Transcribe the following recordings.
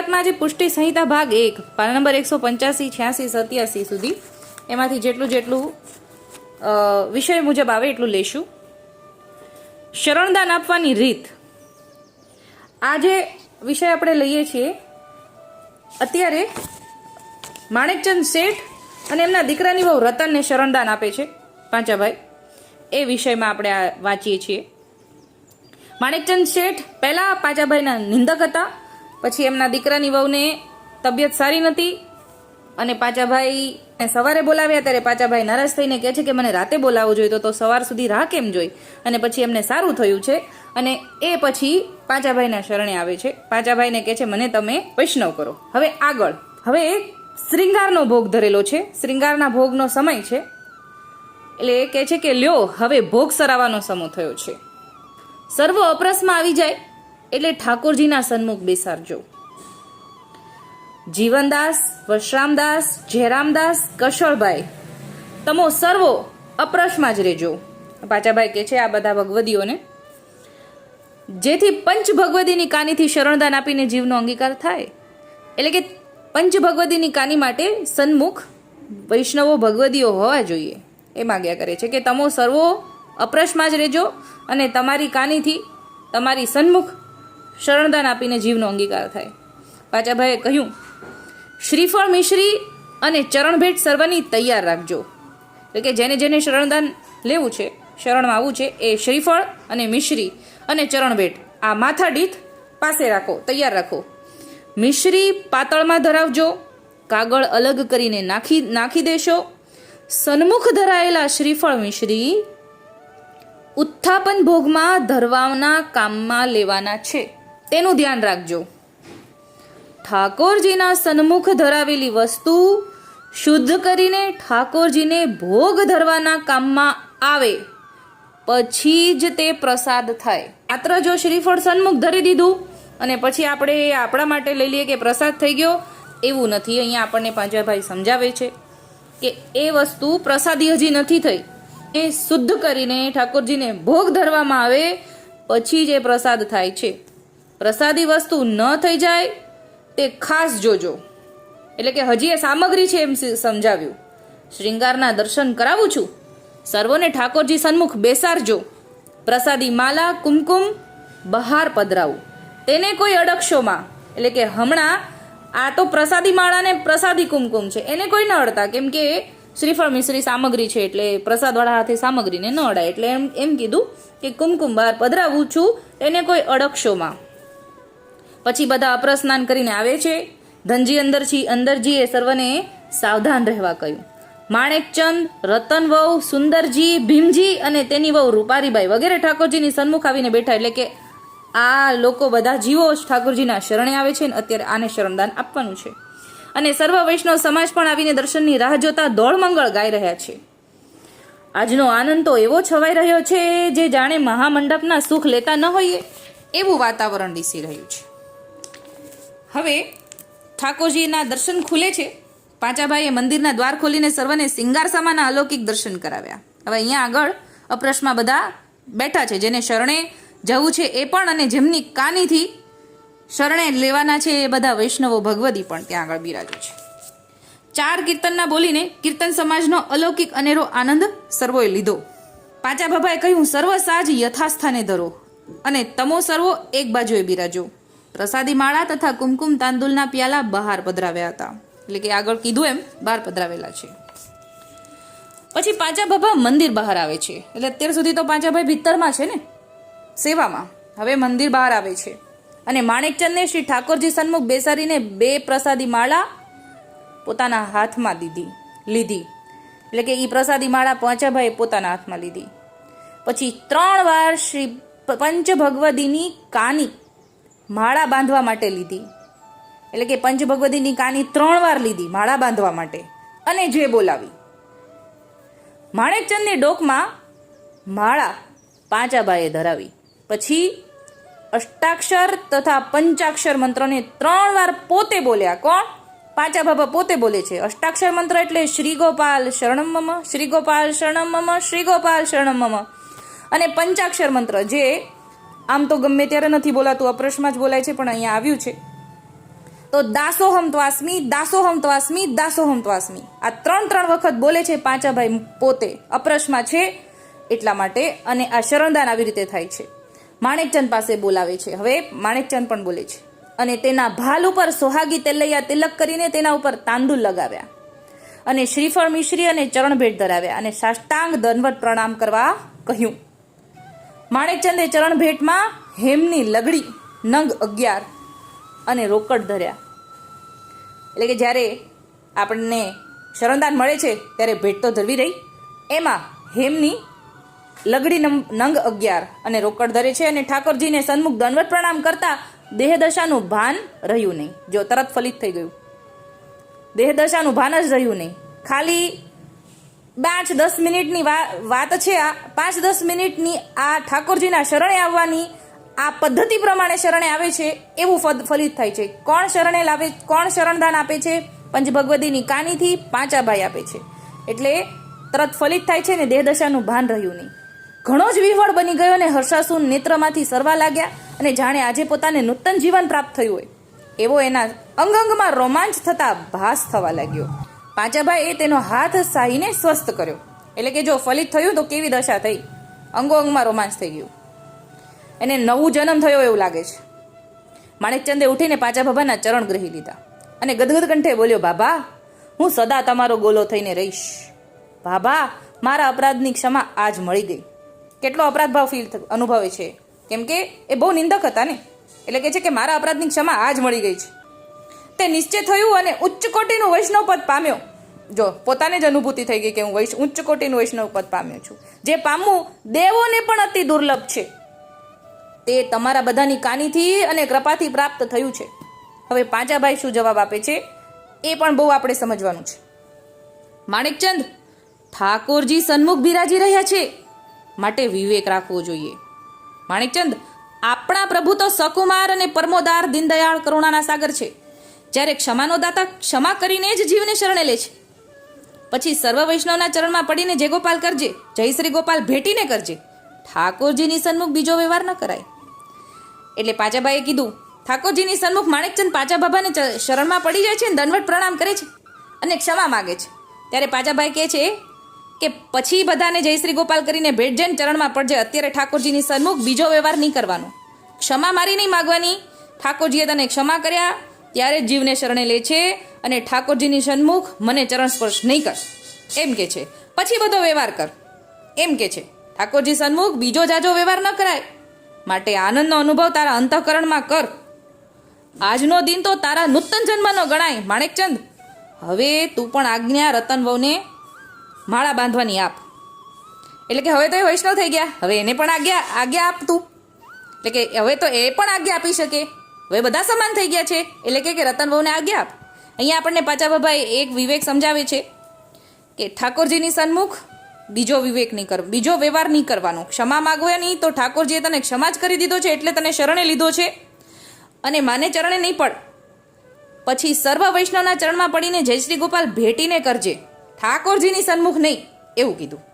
ગુજરાતમાં જે પુષ્ટિ સંહિતા ભાગ એક પાના નંબર એકસો પંચ્યાસી, છ્યાસી, સત્યાસી સુધી. એમાંથી જેટલું જેટલું વિષય મુજબ આવે એટલું લેશું. શરણદાન આપવાની રીત. આ જે વિષય આપણે લઈએ છીએ. અત્યારે માણેકચંદ શેઠ અને એમના દીકરાની બહુ રતનને શરણદાન આપે છે, પાંચાભાઈ. એ વિષયમાં આપણે આ વાંચીએ છીએ. માણેકચંદ શેઠ પહેલા પાંચાભાઈના નિંદક હતા. પછી એમના દીકરાની વહુને તબિયત સારી નથી અને પાચાભાઈ સવારે બોલાવ્યા ત્યારે પાચાભાઈ નારાજ થઈને કહે છે કે મને રાતે બોલાવવો જોઈએ, તો સવાર સુધી રાહ કેમ જોઈ? અને પછી એમને સારું થયું છે અને એ પછી પાચાભાઈના શરણે આવે છે. પાચાભાઈને કહે છે, મને તમે વૈષ્ણવ કરો. હવે આગળ. હવે શ્રૃંગારનો ભોગ ધરેલો છે. શ્રૃંગારના ભોગનો સમય છે. એટલે એ કહે છે કે લ્યો, હવે ભોગ સરાવવાનો સમો થયો છે. સર્વ અપરસમાં આવી જાય. એટલે ઠાકોરજીના સન્મુખ બેસાડજો. જીવનદાસ, વશરામદાસ, જયરામદાસ, કશળભાઈ, તમો સર્વો અપ્રશમાં જ રહેજો. પાચાભાઈ કે છે આ બધા ભગવદીઓને. જેથી પંચ ભગવદીની કાનીથી શરણદાન આપીને જીવનો અંગીકાર થાય. એટલે કે પંચ ભગવદીની કાની માટે સન્મુખ વૈષ્ણવો ભગવદીઓ હોવા જોઈએ. એ માગ્યા કરે છે કે તમો સર્વો અપ્રશમાં જ રહેજો અને તમારી કાનીથી તમારી સન્મુખ શરણદાન આપીને જીવનો અંગીકાર થાય. પાચાભાઈએ કહ્યું, શ્રીફળ મિશ્રી અને ચરણભેટ સર્વની તૈયાર રાખજો. એટલે કે જેને જેને શરણદાન લેવું છે, શરણમાં આવવું છે, એ શ્રીફળ અને મિશ્રી અને ચરણભેટ આ માથાડીથ પાસે રાખો, તૈયાર રાખો. મિશ્રી પાતળમાં ધરાવજો, કાગળ અલગ કરીને નાખી નાખી દેશો. સન્મુખ ધરાયેલા શ્રીફળ મિશ્રી ઉત્થાપન ભોગમાં ધરવાના કામમાં લેવાના છે. તેનું ધ્યાન રાખજો. ઠાકોરજીના સન્મુખ ધરાવેલી વસ્તુ શુદ્ધ કરીને ઠાકોરજીને ભોગ ધરવાના કામમાં આવે, પછી જ તે પ્રસાદ થાય. માત્ર જો શ્રીફળ સન્મુખ ધરી દીધું અને પછી આપણે આપણા માટે લઈ લઈએ કે પ્રસાદ થઈ ગયો, એવું નથી. અહીંયા આપણને પાંજાભાઈ સમજાવે છે કે એ વસ્તુ પ્રસાદી હજી નથી થઈ. એ શુદ્ધ કરીને ઠાકોરજીને ભોગ ધરવામાં આવે, પછી જ એ પ્રસાદ થાય છે. પ્રસાદી વસ્તુ ન થઈ જાય, તે ખાસ જોજો. એટલે કે હજી એ સામગ્રી છે એમ સમજાવ્યું. શ્રૃંગારના દર્શન કરાવું છું. સર્વોને ઠાકોરજી સન્મુખ બેસાડજો. પ્રસાદી માલા, કુમકુમ, બહાર પધરાવું. તેને કોઈ અડકશોમાં એટલે કે હમણાં આ તો પ્રસાદી માળાને પ્રસાદી કુમકુમ છે. એને કોઈ ન અડતા. કેમ કે શ્રીફળ મિશ્રી સામગ્રી છે એટલે પ્રસાદવાળા હાથે સામગ્રીને ન અડાય. એટલે એમ એમ કીધું કે કુમકુમ બહાર પધરાવું છું એને કોઈ અડકશોમાં પછી બધા અપ્રસ્નાન કરીને આવે છે. ધનજી અંદરજી અંદરજીએ સર્વને સાવધાન રહેવા કહ્યું. માણેકચંદ રતન વહુ, સુંદરજી, ભીમજી અને તેની વહુ રૂપારીબાઈ વગેરે ઠાકોરજીની સન્મુખ આવીને બેઠા એટલે કે આ લોકો બધા જીવો ઠાકોરજીના શરણે આવે છે ને અત્યારે આને શરણદાન આપવાનું છે. અને સર્વ વૈષ્ણવ સમાજ પણ આવીને દર્શનની રાહ જોતા દોડમંગળ ગાઈ રહ્યા છે. આજનો આનંદ તો એવો છવાઈ રહ્યો છે જે જાણે મહામંડપના સુખ લેતા ન હોઈએ, એવું વાતાવરણ દિસી રહ્યું છે. હવે ઠાકોરજીના દર્શન ખુલે છે. પાંચાભાઈએ મંદિરના દ્વાર ખોલીને સર્વને સિંગાર સામાના અલૌકિક દર્શન કરાવ્યા. હવે અહીંયા આગળ અપ્રશમાં બધા બેઠા છે, જેને શરણે જવું છે એ પણ અને જેમની કાનીથી શરણે લેવાના છે એ બધા વૈષ્ણવો ભગવદી પણ ત્યાં આગળ બિરાજો છે. ચાર કીર્તનના બોલીને કીર્તન સમાજનો અલૌકિક અનેરો આનંદ સર્વોએ લીધો. પાંચા કહ્યું, સર્વ સાજ યથાસ્થાને ધરો અને તમો સર્વો એક બાજુએ બિરાજો. પ્રસાદી માળા તથા કુમકુમ તાંદુલના પ્યાલા બહાર પધરાવ્યા હતા. એટલે કે આગળ કીધું એમ, બહાર પધરાવેલા છે. પછી પાંચા બાબા મંદિર બહાર આવે છે. એટલે અત્યાર સુધી તો પાંચાભાઈ ભીતરમાં છે ને? સેવામાં. હવે મંદિર બહાર આવે છે. અને માણેકચંદને શ્રી ઠાકોરજી સન્મુખ બેસાડીને બે પ્રસાદી માળા પોતાના હાથમાં દીધી, લીધી. એટલે કે એ પ્રસાદી માળા પાંચાભાઈએ પોતાના હાથમાં લીધી. પછી ત્રણ વાર શ્રી પંચ ભગવદીની કાની માળા બાંધવા માટે લીધી. એટલે કે પંચભગવતીની કાની ત્રણ વાર લીધી માળા બાંધવા માટે. અને જે બોલાવી. માણેકચંદની ડોકમાં માળા પાંચાબાએ ધરાવી. પછી અષ્ટાક્ષર તથા પંચાક્ષર મંત્રને ત્રણ વાર પોતે બોલ્યા. કોણ? પાંચા બાબા પોતે બોલે છે. અષ્ટાક્ષર મંત્ર એટલે શ્રી ગોપાલ શરણમ શ્રી ગોપાલ શરણમ શ્રી ગોપાલ શરણમ અને પંચાક્ષર મંત્ર જે આમ તો ગમે ત્યારે નથી બોલાતું અપ્રશમાં જ બોલાય છે, પણ અહીંયા આવ્યું છે. તો દાસોહમ ત્વાસ્મી દાસોહમ ત્વાસ્મી દાસોહમ ત્વાસ્મી. આ ત્રણ ત્રણ વખત બોલે છે પાંચાભાઈ પોતે. અપ્રશમાં છે એટલા માટે અને આ શરણદાન આવી રીતે થાય છે. માણેકચંદ પાસે બોલાવે છે. હવે માણેકચંદ પણ બોલે છે. અને તેના ભાલ ઉપર સોહાગી તેલૈયા તિલક કરીને તેના ઉપર તાંદુલ લગાવ્યા. અને શ્રીફળ મિશ્રી અને ચરણભેટ ધરાવ્યા. અને સાષ્ટાંગ દંડવત પ્રણામ કરવા કહ્યું. માણેકચંદે ચરણ ભેટમાં હેમની લગડી નંગ અગિયાર અને રોકડ ધર્યા. એટલે કે જ્યારે આપણને શરણદાન મળે છે, ત્યારે ભેટ તો ધરવી રહી. એમાં હેમની લગડી નંગ અગિયાર અને રોકડ ધરે છે અને ઠાકોરજીને સન્મુખ દંડવત પ્રણામ કરતા દેહદશાનું ભાન રહ્યું નહીં. જો તરત ફલિત થઈ ગયું. દેહદશાનું ભાન જ રહ્યું નહીં. ખાલી પાંચ દસ મિનિટની વાત છે આ. પાંચ દસ મિનિટની આ ઠાકોરજીના શરણે આવવાની, આ પદ્ધતિ પ્રમાણે શરણે આવે છે, એવું ફલિત થાય છે. કોણ શરણે લાવે, કોણ શરણદાન આપે છે? પંચ ભગવતીની કાનીથી પાંચાભાઈ આપે છે. એટલે તરત ફલિત થાય છે ને દેહદશાનું ભાન રહ્યું નહીં. ઘણો જ વિહવળ બની ગયો અને હર્ષાસુન નેત્રમાંથી સરવા લાગ્યા અને જાણે આજે પોતાને નૂતન જીવન પ્રાપ્ત થયું હોય. એવો એના અંગ અંગમાં રોમાંચ થતા ભાસ થવા લાગ્યો. પાંચાભાઈએ તેનો હાથ સાહીને સ્વસ્થ કર્યો. એટલે કે જો ફલિત થયું તો કેવી દશા થઈ? અંગો અંગમાં રોમાંચ થઈ ગયું. એને નવું જન્મ થયો એવું લાગે છે. માણેકચંદે ઉઠીને પાંચા બાબાના ચરણ ગ્રહી લીધા અને ગદગદ કંઠે બોલ્યો, બાબા, હું સદા તમારો ગોલો થઈને રહીશ. બાબા, મારા અપરાધની ક્ષમા આજ મળી ગઈ. કેટલો અપરાધ ભાવ ફીલ અનુભવે છે. કેમ કે એ બહુ નિંદક હતા ને. એટલે કે છે કે મારા અપરાધની ક્ષમા આજ મળી ગઈ છે. તે નિશ્ચય થયું અને ઉચ્ચ કોટીનું વૈષ્ણવ પદ પામ્યો. જો, પોતાને જ અનુભૂતિ થઈ ગઈ કે હું વૈશ, ઉચ્ચ કોટીનું વૈષ્ણવ પદ પામ્યો છું. જે પામવું દેવોને પણ અતિ દુર્લભ છે. તે તમારા બધાની કાનીથી અને કૃપાથી પ્રાપ્ત થયું છે. હવે પાંચાભાઈ શું જવાબ આપે છે? એ પણ બહુ આપણે સમજવાનું છે. માણેકચંદ, ઠાકોરજી સન્મુખ બિરાજી રહ્યા છે. માટે વિવેક રાખવો જોઈએ. માણેકચંદ, આપણા પ્રભુ તો સકુમાર અને પરમોદાર દીનદયાળ કરુણાના સાગર છે. જ્યારે ક્ષમાનો દાતા ક્ષમા કરીને જ જીવને શરણે લે છે. પછી સર્વ વૈષ્ણવના ચરણમાં પડીને જય ગોપાલ કરજે, જય શ્રી ગોપાલ ભેટીને કરજે, ઠાકોરજીની સન્મુખ બીજો વ્યવહાર ન કરાય. એટલે પાચાબાઈએ કીધું, ઠાકોરજીની સન્મુખ માણેકચંદ પાચા બાબાને શરણમાં પડી જાય છે અને દંડવટ પ્રણામ કરે છે અને ક્ષમા માગે છે. ત્યારે પાચાભાઈ કહે છે કે પછી બધાને જય શ્રી ગોપાલ કરીને ભેટ જઈને ચરણમાં પડજે, અત્યારે ઠાકોરજીની સન્મુખ બીજો વ્યવહાર નહીં કરવાનો. ક્ષમા મારી નહીં માગવાની. ઠાકોરજીએ તને ક્ષમા કર્યા ત્યારે જ જીવને શરણે લે છે અને ઠાકોરજીની સન્મુખ મને ચરણ સ્પર્શ નહીં કર. એમ કે છે. પછી બધો વ્યવહાર કર. એમ કે છે. ઠાકોરજી સન્મુખ બીજો જાજો વ્યવહાર ન કરાય. માટે આનંદનો અનુભવ તારા અંતઃકરણમાં કર. આજનો દિન તો તારા નૂતન જન્મનો ગણાય, માણેકચંદ. હવે તું પણ આજ્ઞા રતન માળા બાંધવાની આપ. એટલે કે હવે તો એ વૈષ્ણવ થઈ ગયા. હવે એને પણ આજ્ઞા આજ્ઞા આપ તું. એટલે કે હવે તો એ પણ આજ્ઞા આપી શકે. હવે બધા સમાન થઈ ગયા છે. એટલે કે રતન વહુને આજ્ઞા આપ. અહીંયા આપણને પાચા બાબાએ એક વિવેક સમજાવે છે કે ઠાકોરજીની સન્મુખ બીજો વિવેક નહીં કર બીજો વ્યવહાર નહીં કરવાનો. ક્ષમા માગવાની તો ઠાકોરજીએ તને ક્ષમા જ કરી દીધો છે એટલે તને શરણે લીધો છે. અને માને ચરણે નહીં પડ પછી સર્વ વૈષ્ણવના ચરણમાં પડીને જય શ્રી ગોપાલ ભેટીને કરજે. ઠાકોરજીની સન્મુખ નહીં. એવું કીધું.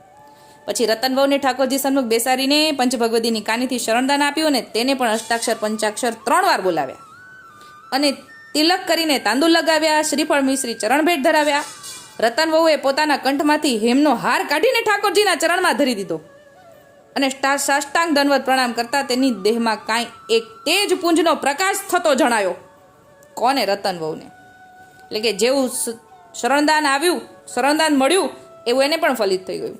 પછી રતનવહુને ઠાકોરજી સન્મુખ બેસાડીને પંચભગવતીની કાનીથી શરણદાન આપ્યું અને તેને પણ અષ્ટાક્ષર, પંચાક્ષર ત્રણ વાર બોલાવ્યા. અને તિલક કરીને તાંદુલ લગાવ્યા, શ્રીફળ મિશ્રી ચરણ ભેટ ધરાવ્યા. રતન વહુએ પોતાના કંઠમાંથી હેમનો હાર કાઢીને ઠાકોરજીના ચરણમાં ધરી દીધો. અને સાષ્ટાંગ ધનવત પ્રણામ કરતા તેની દેહમાં કાંઈ એક તેજ પુંજનો પ્રકાશ થતો જણાયો. કોને રતનવહુને એટલે કે જેવું શરણદાન આવ્યું, શરણદાન મળ્યું, એવું એને પણ ફલિત થઈ ગયું.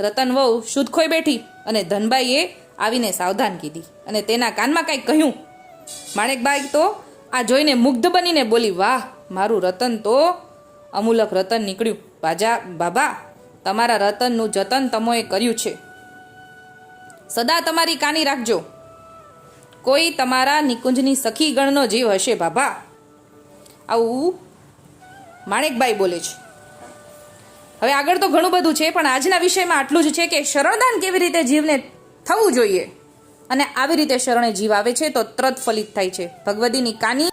રતન વહુ શુદ્ધ ખોઈ બેઠી અને ધનબાઈએ આવીને સાવધાન કીધી અને તેના કાનમાં કાંઈક કહ્યું, માણેકબાઈ, તો આ જોઈને મુગ્ધ બનીને બોલી, વાહ, મારું રતન તો અમૂલક રતન નીકળ્યું. બાજા, બાબા, તમારા રતનનું જતન તમોએ કર્યું છે. સદા તમારી કાની રાખજો. કોઈ તમારા નિકુંજની સખી ગણનો જીવ હશે, બાબા. આવું માણેકબાઈ બોલે છે. હવે આગળ તો ઘણું બધું છે, પણ આજના વિષયમાં આટલું જ છે કે શરણદાન કેવી રીતે જીવને થવું જોઈએ? અને આવી રીતે શરણે જીવ આવે છે, તો તરત ફલિત થાય છે. ભગવતીની કાની